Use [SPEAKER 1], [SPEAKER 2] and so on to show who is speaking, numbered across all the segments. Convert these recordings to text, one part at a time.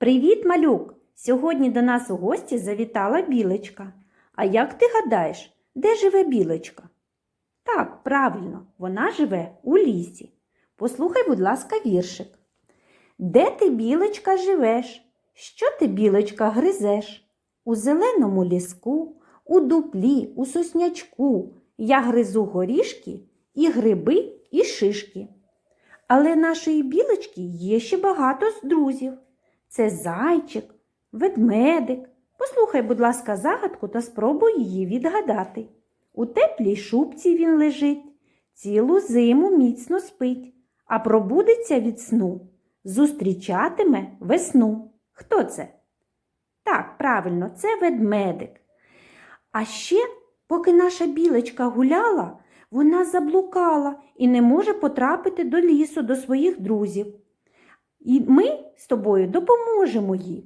[SPEAKER 1] Привіт, малюк! Сьогодні до нас у гості завітала білочка. А як ти гадаєш, де живе білочка? Так, правильно, вона живе у лісі. Послухай, будь ласка, віршик. Де ти, білочка, живеш? Що ти, білочка, гризеш? У зеленому ліску, у дуплі, у соснячку я гризу горішки і гриби, і шишки. Але нашої білочки є ще багато з друзів. Це зайчик, ведмедик. Послухай, будь ласка, загадку та спробуй її відгадати. У теплій шубці він лежить, цілу зиму міцно спить, а пробудеться від сну, зустрічатиме весну. Хто це? Так, правильно, це ведмедик. А ще, поки наша білочка гуляла, вона заблукала і не може потрапити до лісу до своїх друзів. І ми з тобою допоможемо їй.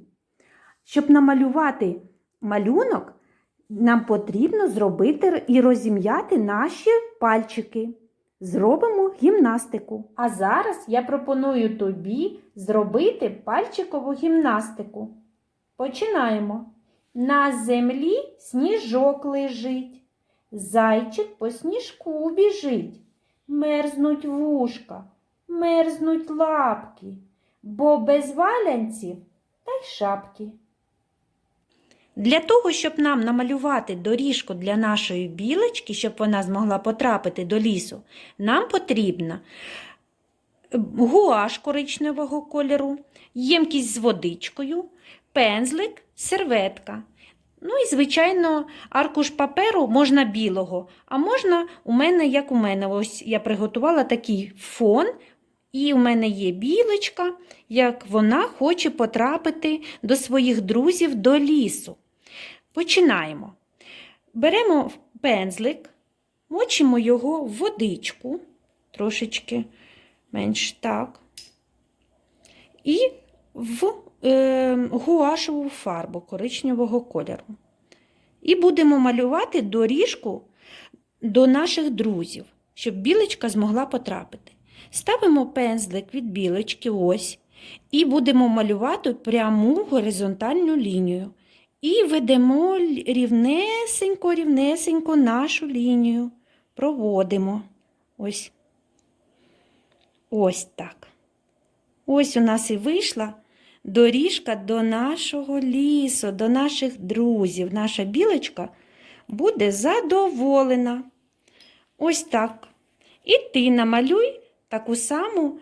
[SPEAKER 1] Щоб намалювати малюнок, нам потрібно зробити і розім'яти наші пальчики. Зробимо гімнастику. А зараз я пропоную тобі зробити пальчикову гімнастику. Починаємо. На землі сніжок лежить, зайчик по сніжку біжить, мерзнуть вушка, мерзнуть лапки, бо без валянців та й шапки. Для того, щоб нам намалювати доріжку для нашої білочки, щоб вона змогла потрапити до лісу, нам потрібна гуаш коричневого кольору, ємкість з водичкою, пензлик, серветка. Ну і, звичайно, аркуш паперу можна білого, а можна у мене, як у мене, ось я приготувала такий фон, і у мене є білочка, як вона хоче потрапити до своїх друзів до лісу. Починаємо. Беремо пензлик, мочимо його в водичку, трошечки менш так, і в е, гуашеву фарбу коричневого кольору. І будемо малювати доріжку до наших друзів, щоб білочка змогла потрапити. Ставимо пензлик від білочки ось, і будемо малювати пряму горизонтальну лінію. І ведемо рівнесенько, рівнесенько нашу лінію. Проводимо. Ось. Ось так. Ось у нас і вийшла доріжка до нашого лісу, до наших друзів. Наша білочка буде задоволена. Ось так. І ти намалюй таку саму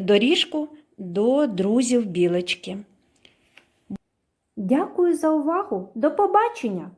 [SPEAKER 1] доріжку до друзів білочки. Дякую за увагу. До побачення!